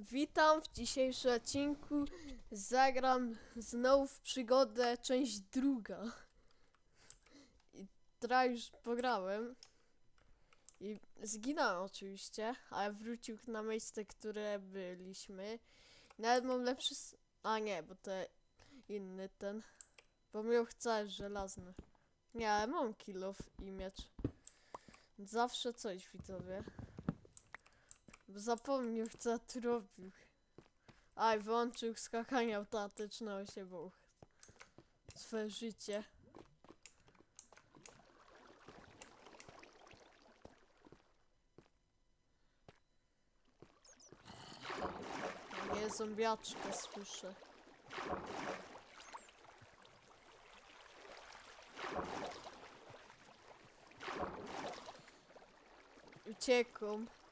Witam w dzisiejszym odcinku. Zagram znowu w przygodę, część druga. I teraz już pograłem. I zginąłem oczywiście, ale wrócił na miejsce, które byliśmy. Nawet mam lepszy... A nie, bo to inny ten. Bo miał chcę żelazny. Nie, ale mam kilof i miecz. Zawsze coś widzowie. Zapomniał co tu robił. Aj, wyłączył skakanie automatyczne się bo swoje życie. Nie, zombiaczkę słyszę. Uciekł.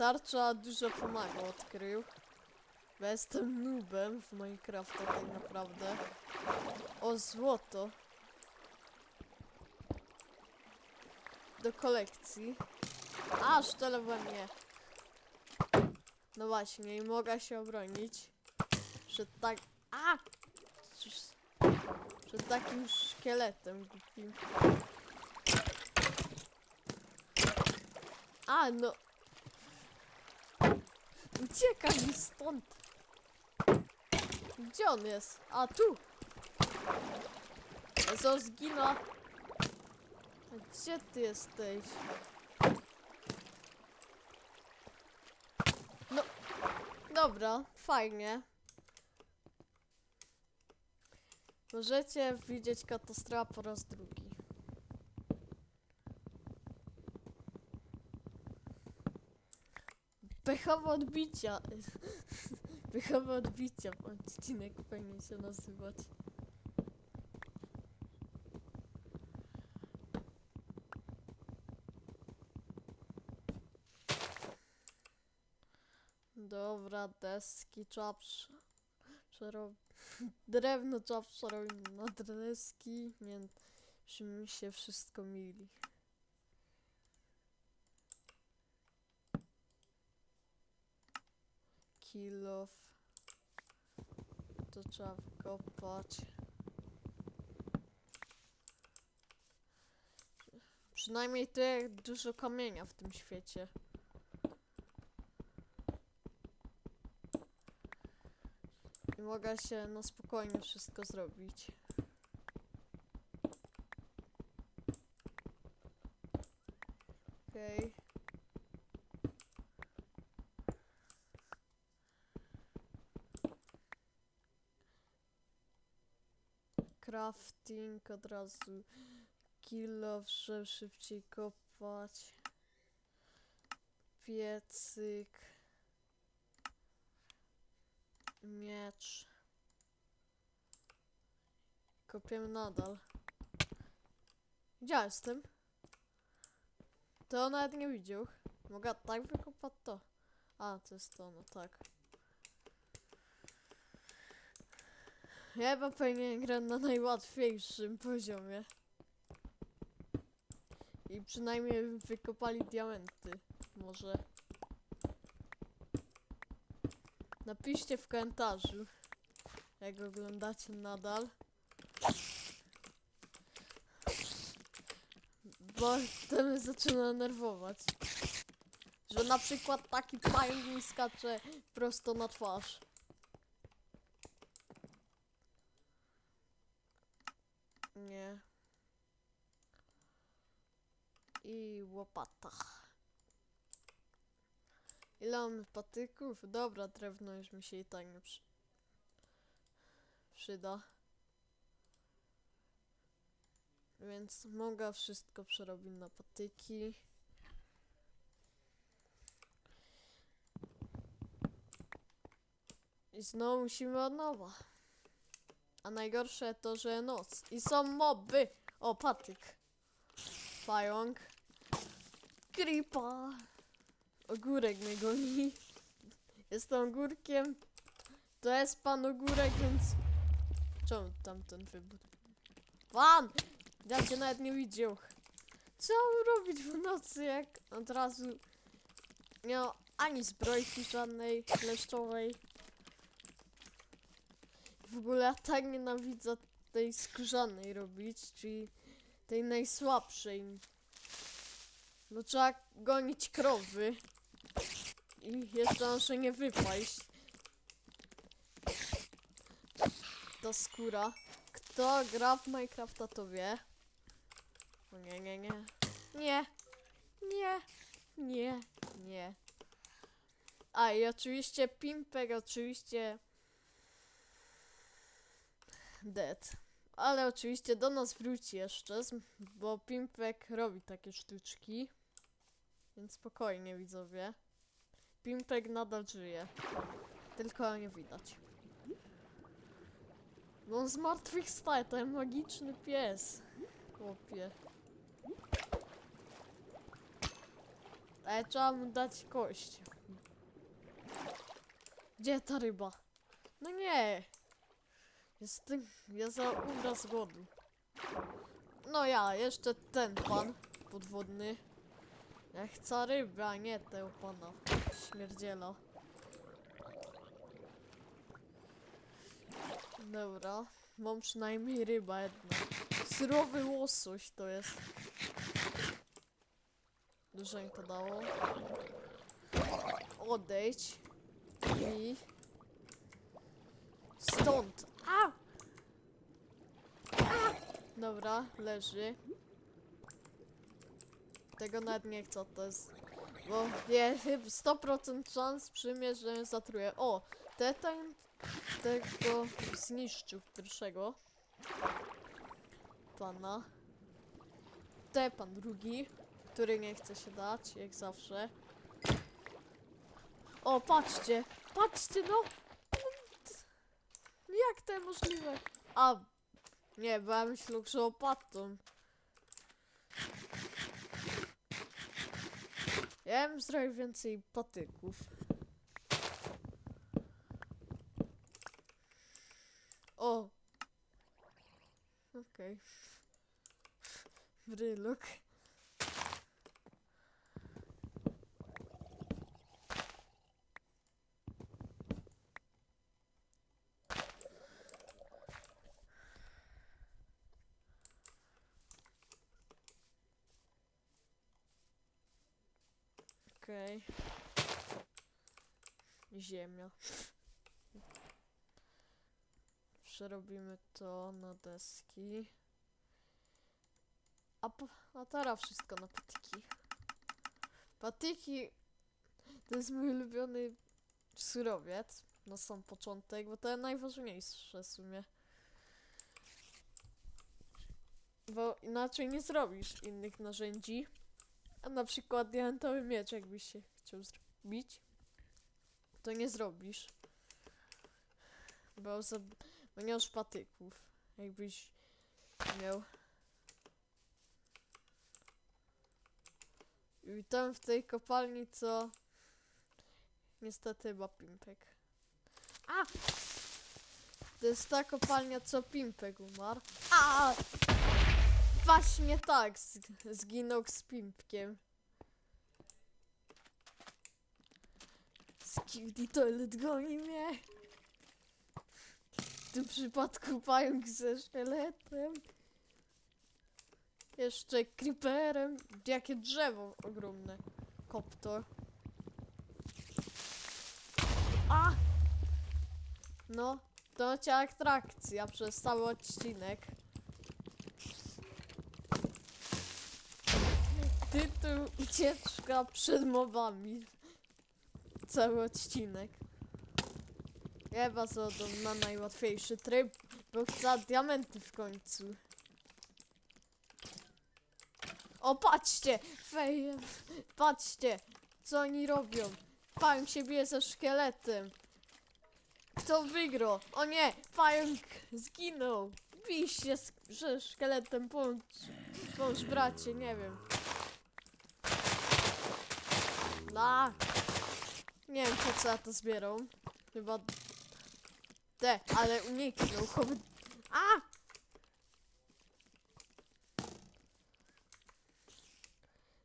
Tarcza dużo pomaga, odkrył. Bo jestem noobem w Minecrafta tak naprawdę. O, złoto. Do kolekcji. Aż tyle we mnie. No właśnie, i mogę się obronić. Przed tak... A! Przed takim szkieletem głupim. A, no... Uciekaj mi stąd! Gdzie on jest? A, tu! Co zginął? Gdzie ty jesteś? No, dobra, fajnie. Możecie widzieć katastrofę po raz drugi. Pechowe odbicia. Pechowe odbicia. Odcinek powinien się nazywać. Dobra, deski trzeba prze- przerobić. Drewno trzeba przerobić na deski. Że mi się wszystko mili. Kilof. To trzeba wykopać. Przynajmniej tyle dużo kamienia w tym świecie. I mogę się na spokojnie wszystko zrobić. Okej. Crafting od razu. Kilo, żeby szybciej kopać. Piecyk. Miecz. Kopiemy nadal. Gdzie jestem? To nawet nie widział. Mogę tak wykopać to. A, to jest to, no tak. Chyba powinien grać na najłatwiejszym poziomie. I przynajmniej wykopali diamenty. Może. Napiszcie w komentarzu, jak oglądacie nadal. Bo to mnie zaczyna nerwować. Że na przykład taki pająk mi skacze prosto na twarz. Nie. I łopata. Ile mamy patyków? Dobra, drewno już mi się i tak nie przy... przyda. Więc mogę wszystko przerobić na patyki. I znowu musimy od nowa. A najgorsze to, że noc. I są moby. O, patyk. Pająk. Creepa. Ogórek mnie goni. Jestem ogórkiem. To jest pan ogórek, więc... Czemu tamten wybór? Pan! Ja cię nawet nie widział. Co robić w nocy, jak od razu... Nie, no, ani zbrojki żadnej kleszczowej. W ogóle ja tak nienawidzę tej skórzanej robić, czyli tej najsłabszej. No trzeba gonić krowy i jeszcze muszę nie wypaść. Ta skóra. Kto gra w Minecrafta to wie. O nie, nie, nie. Nie. Nie. Nie. Nie. A i oczywiście Pimpek, oczywiście Dead. Ale oczywiście do nas wróci jeszcze, bo Pimpek robi takie sztuczki. Więc spokojnie widzowie. Pimpek nadal żyje. Tylko nie widać. No zmartwychwstaje, ten magiczny pies. Chłopie. Ale trzeba mu dać kość. Gdzie ta ryba? No nie. Jestem, ja za umrę z głodu. No ja, jeszcze ten pan podwodny. Ja chcę ryby, a nie tego pana. Śmierdziela. Dobra, mam przynajmniej ryba jedna. Surowy łosoś to jest. Dużo mi to dało. Odejdź. I... Stąd! A! A! Dobra, leży. Tego nawet nie chcę, to jest... Bo chyba 100% szans przy mnie, że zatruję. O! Ten tego zniszczył pierwszego pana. Te pan drugi, który nie chce się dać, jak zawsze. O, patrzcie! Patrzcie, no! Jak to możliwe? A, nie, bo ja myślę. Ja bym zrobił więcej patyków. O! Okej. Brylok. Okej. Ziemia. Przerobimy to na deski. A, a teraz wszystko na patyki. Patyki to jest mój ulubiony surowiec na sam początek, bo to najważniejsze w sumie. Bo inaczej nie zrobisz innych narzędzi. A na przykład diamentowy miecz, jakbyś się chciał zrobić, to nie zrobisz. Bo, za, bo nie masz patyków. Jakbyś miał. I tam w tej kopalni, co niestety ma Pimpek. A! To jest ta kopalnia, co Pimpek umarł. A! Właśnie tak, zginął z Pimpkiem. Skibidi Toilet goni mnie. W tym przypadku pająk ze szkieletem. Jeszcze creeperem. Jakie drzewo ogromne. Koptor. A! No, to cię atrakcja przez cały odcinek. Tytuł ucieczka przed mobami. Cały odcinek. Was oddam na najłatwiejszy tryb, bo chcę diamenty w końcu. O, patrzcie! Fejem! Patrzcie! Co oni robią? Pająk się bije ze szkieletem. Kto wygrał? O nie! Pająk zginął! Bij się ze szkieletem, pomóż, pomóż bracie, nie wiem. Nie wiem po co ja to zbierał. Chyba... Te, ale uniknął. chowy- A!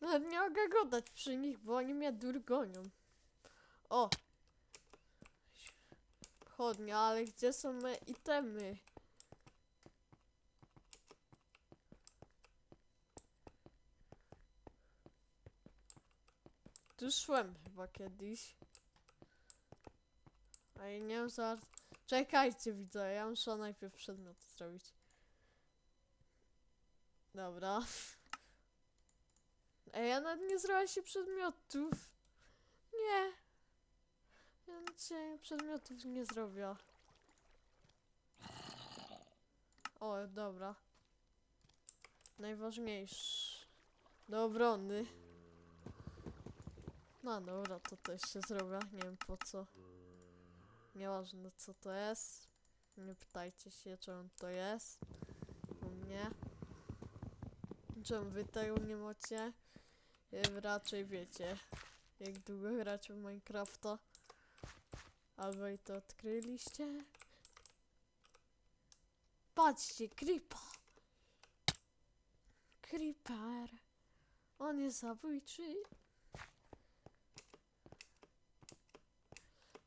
Nawet nie mogę gadać przy nich, bo oni mnie durgonią. O! Chodnia, ale gdzie są me itemy? Tu szłem chyba kiedyś. A ja nie wiem. Czekajcie, widzę, ja muszę najpierw przedmioty zrobić. Dobra. Ej, ja nawet nie zrobiła się przedmiotów. Nie. Ja dzisiaj przedmiotów nie zrobię. O, dobra. Najważniejszy. Do obrony. No dobra, to też się zrobię. Nie wiem po co. Nieważne co to jest. Nie pytajcie się czemu to jest. U mnie. Czemu wy tego nie macie? Raczej wiecie. Jak długo gracie w Minecrafta. Albo i to odkryliście. Patrzcie, Creeper. Creeper. On jest zabójczy.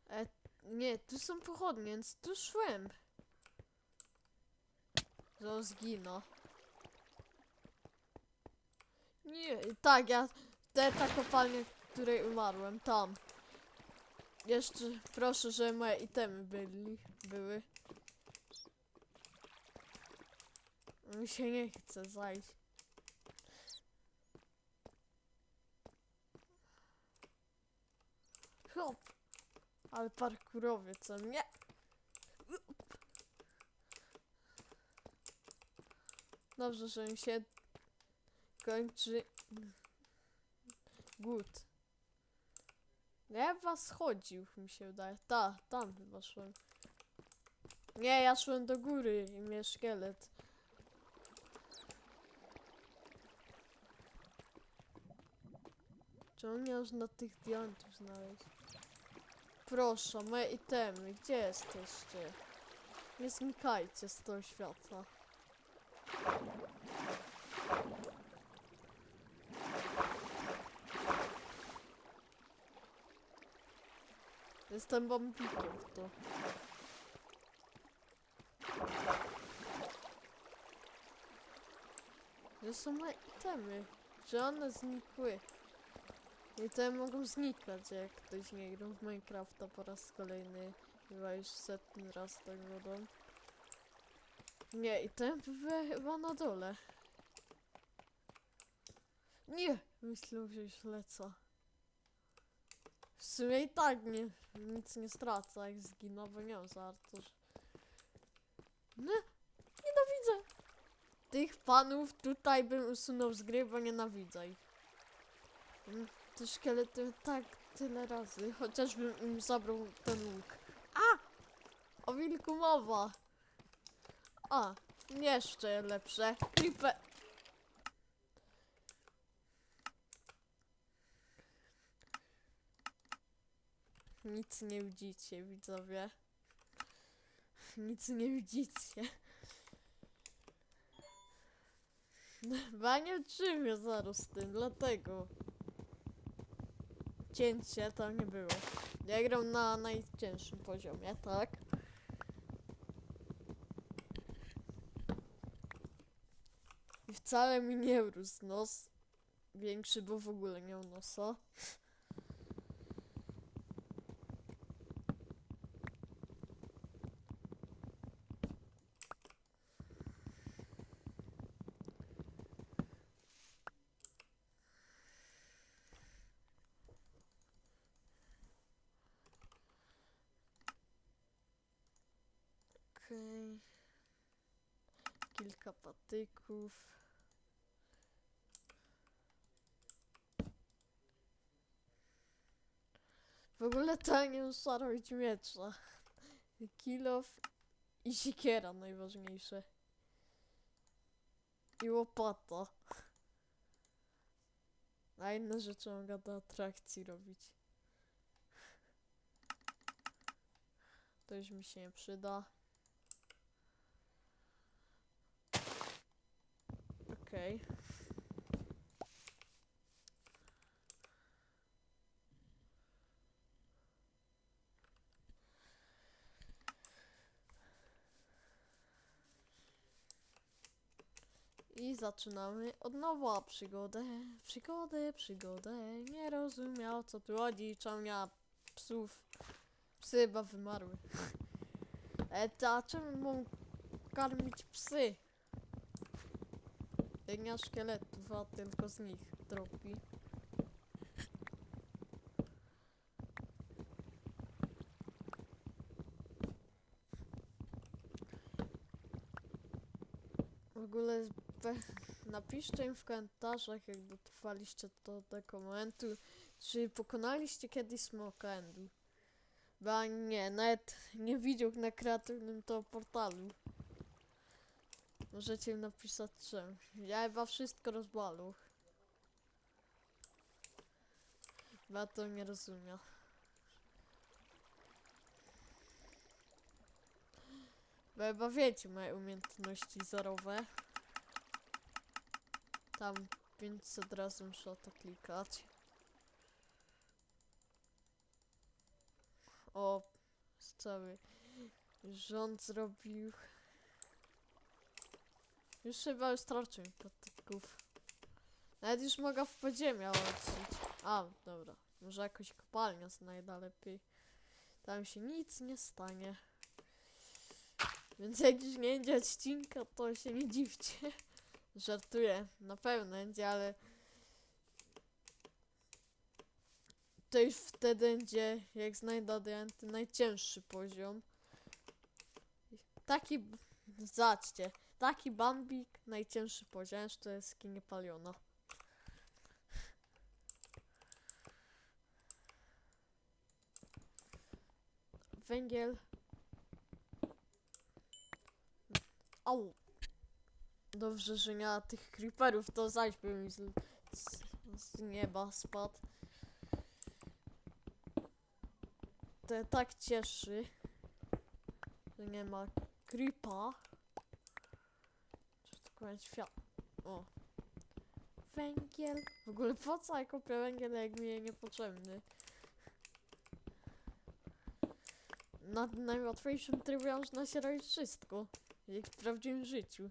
E, nie, tu są pochodnie, więc tu szłem. Że zginę. Nie, tak, ja... Te ta kopalnia, w której umarłem, tam. Jeszcze proszę, żeby moje itemy byli, były. Mi się nie chce zajść. Hop! Ale parkurowie, co nie? Dobrze, że mi się kończy głód. Ja was chodził, mi się wydaje. Ta, tam chyba szłem. Nie, ja szłem do góry i mnie szkielet. Czemu nie można tych diamentów znaleźć? Proszę, moje itemy, gdzie jesteście? Nie znikajcie z tego świata. Jestem bombikiem to. Gdzie są moje itemy? Że one znikły? Itemy mogą znikać, jak ktoś nie grał w Minecrafta po raz kolejny. Chyba już setny raz tak wodą. Nie, itemy były chyba na dole. Nie! Myślę, że już lecę. W sumie i tak nie, nic nie stracę, jak zginę, bo nie mam za że- No, nienawidzę! Tych panów tutaj bym usunął z gry, bo nienawidzę ich. Mm, Te szkielety tak tyle razy, chociażbym im zabrał ten łuk. A! O wilku mowa! A, jeszcze lepsze. Creeper. Nic nie widzicie, widzowie. Nic nie widzicie. Nie utrzymię zaraz tym, dlatego. Cięcie tam nie było. Ja gram na najcięższym poziomie, tak? I wcale mi nie urósł nos. Większy, bo w ogóle nie miał nosa. Okej. Kilka patyków. W ogóle to nie muszę robić miecza. Kilof i siekiera najważniejsze. I łopata. A inne rzeczy mogę do atrakcji robić. To już mi się nie przyda. Okej. Okay. I zaczynamy od nowa przygodę, przygodę, przygodę. Nie rozumiał co tu chodzi, czemu miała psów. Psy chyba wymarły. E, ta, czemu mam karmić psy? Jak nie ma szkieletów, a tylko z nich dropi. W ogóle napiszcie im w komentarzach, jak dotrwaliście do tego momentu, czy pokonaliście kiedyś Smoka Endu. Bo nie, nawet nie widział na kreatywnym to portalu. Możecie im napisać czym. Ja chyba wszystko rozwalu. Bo ja to nie rozumiem. Bo chyba wiecie moje umiejętności zerowe. Tam 500 razy muszę to klikać. O, cały rząd zrobił. Już chyba wystarczy mi patyków. Nawet już mogę w podziemia. A, dobra. Może jakoś kopalnia znajdę lepiej. Tam się nic nie stanie. Więc jak już nie będzie odcinka, to się nie dziwcie. Żartuję, na pewno będzie, ale to już wtedy będzie, jak znajdę diamenty, najcięższy poziom. Taki, zobaczcie, taki bambik, najcięższy poziom, to jest skinie paliona. Węgiel. Au. Dobrze, że nie ma tych creeperów, to zaś by mi z, z, z nieba spadł. To tak cieszy, że nie ma creepa. Czy tylko jest świat. O. Węgiel. W ogóle po co ja kupię węgiel, jak mi niepotrzebny? Na najłatwiejszym trybie można się robić wszystko. Jak w prawdziwym życiu.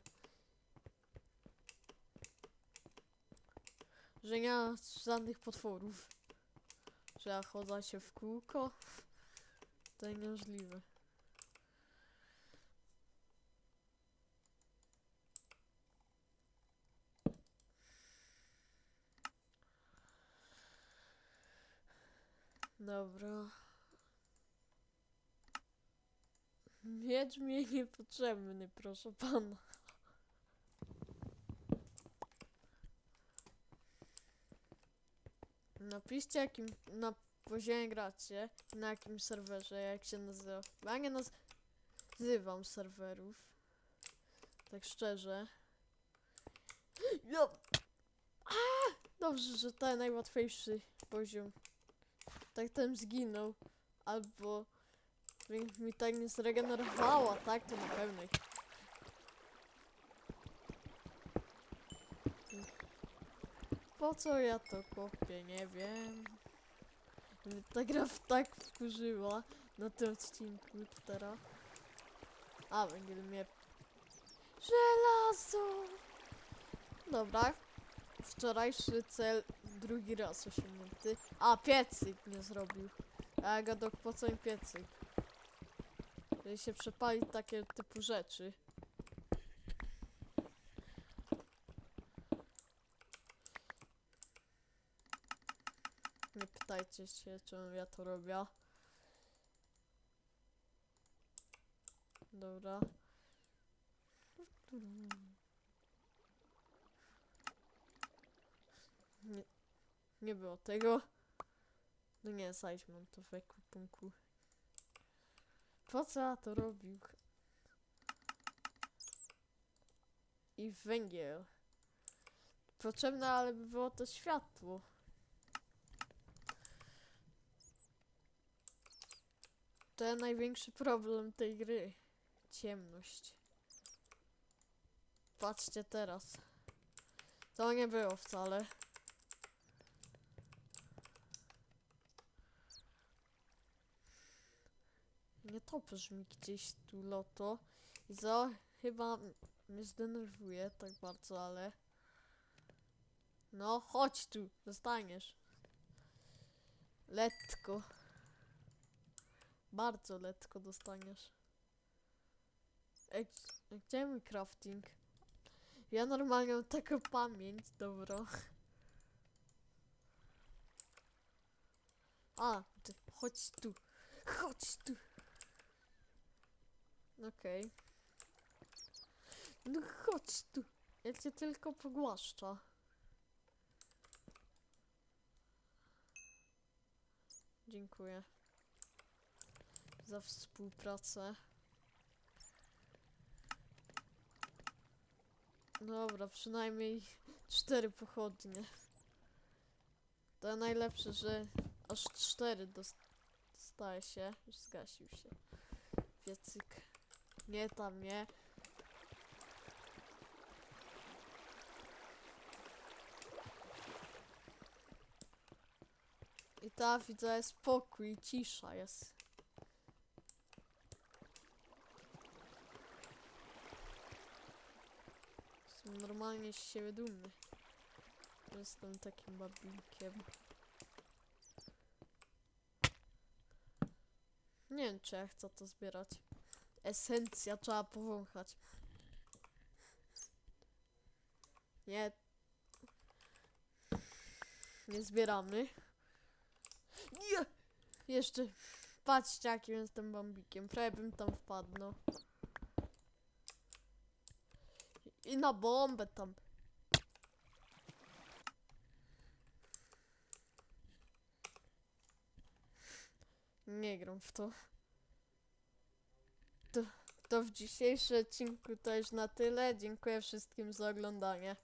Że nie ma żadnych potworów. Że ja chodzę się w kółko. To niemożliwe. Dobra. Miecz mi niepotrzebny, proszę pana. Napiszcie jakim na poziomie gracie, na jakim serwerze, jak się nazywa. Ja nie nazywam serwerów. Tak szczerze. No. A! Dobrze, że ten najłatwiejszy poziom. Tak ten zginął. Albo mi, tak nie zregenerowała, tak? To na pewno. Po co ja to kopię, nie wiem. Mnie Ta gra w tak wkurzyła na tym odcinku teraz. A, węgiel mnie... Żelazo! Dobra. Wczorajszy cel drugi raz osiągnięty. A, piecyk nie zrobił. A gadok, po co im piecyk? Żeby się przepalić takie typu rzeczy. Nie pytajcie się, czemu ja to robię. Dobra. Nie, nie było tego. No nie, zaś mam to w ekwipunku. Po co ja to robił? I węgiel. Potrzebne, ale by było to światło. To największy problem tej gry. Ciemność. Patrzcie teraz. To nie było wcale. Nie topisz mi gdzieś tu loto. I co? chyba mnie zdenerwuje tak bardzo, ale... No, chodź tu, zostaniesz. Letko. Bardzo letko dostaniesz. Ej, g- gdzie mój crafting? Ja normalnie mam taką pamięć, dobra. A, chodź tu. Chodź tu. Okej. No chodź tu. Ja cię tylko pogłaszcza. Dziękuję za współpracę. Dobra, przynajmniej cztery pochodnie. To najlepsze, że aż cztery dos- dostaje się. Już zgasił się. Piecyk. Nie tam, nie. I ta widzę spokój, cisza jest. Jestem normalnie z siebie dumny. Jestem takim babinkiem. Nie wiem, czy ja chcę to zbierać. Esencja trzeba powąchać. Nie. Nie zbieramy. Nie! Jeszcze. Patrzcie, jakim jestem bambikiem. Prawie bym tam wpadł, no. I na bombę tam. Nie gram w to. To, to w dzisiejszym odcinku to już na tyle. Dziękuję wszystkim za oglądanie.